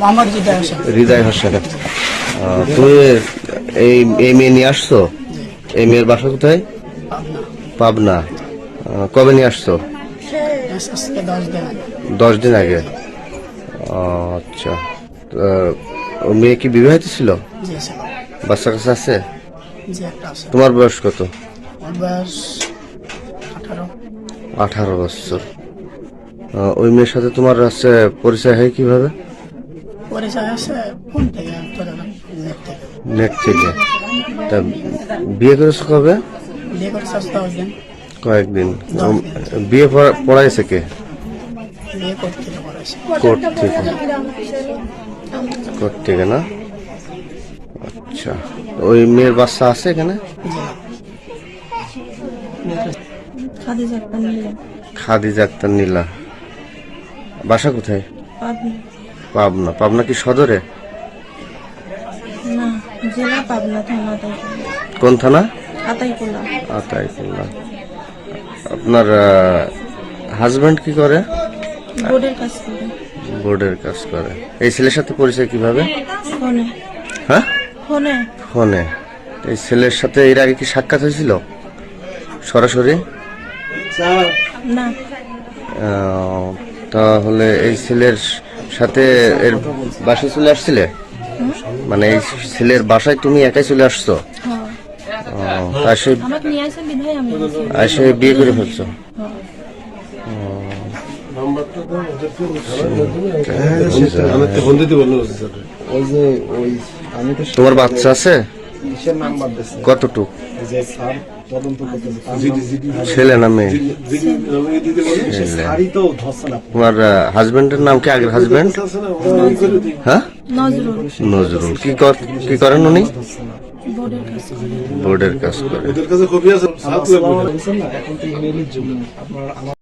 মোহাম্মদ হৃদয় হোসেন। হৃদয় হোসেন। তুমি এই এই মেয়ে নিয়ে আসছো? এই মেয়ের বাসা কোথায়? পাবনা। কবে নিয়ে আসছো? দশ দিন আগে। আচ্ছা। ও মেয়ে কি বিবাহিত ছিল? বাচ্চা কাছে আছে? তোমার বয়স কত? আঠারো। আঠারো বছর। ওই মেয়ের সাথে তোমার আছে পরিচয় হয় কীভাবে? ফোন থেকে নেট থেকে। নেট থেকে? তা বিয়ে করেছ কবে? বিয়ে কয়েকদিন। বিয়ে পড়াইছে কে? বিয়ে করতে কোর্ট থেকে কোর্ট থেকে না? আচ্ছা। ওই মেয়ের বাচ্চা আছে এখানে? খাদিজা আক্তার নীলা। বাসা কোথায়? পাবনা? পাবনা কি সদরে? না জেলা পাবনা থানা কোন থানা? আতাইকুলা আতাইকুল্লা। আপনার হাজবেন্ড কি করে? বোর্ডের কাজ করে। বোর্ডের কাজ করে। এই ছেলের সাথে পরিচয় কীভাবে? ফোনে। হ্যাঁ? ফোনে। ফোনে। এই ছেলের সাথে এর আগে কি সাক্ষাৎ হয়েছিল? সরাসরি? না। তাহলে এই ছেলের সাথে এর বাসায় চলে আসছিলে? মানে এই ছেলের বাসায় তুমি একাই চলে আসছো? হ্যাঁ। তা সে। এসে বিয়ে করে ফেলছো? হ্যাঁ। তোমার বাচ্চা আছে? কতটুক? এই যে স্যার তদন্ত ছেলে না মেয়ে? তোমার হাজবেন্ডের নাম কি আগের হাজবেন্ড হ্যাঁ? নজরুল। নজরুল। কি কর- কি করেন উনি? বোর্ডের কাজ করে। ওদের কাছে কপি আছে। এখন তো আপনার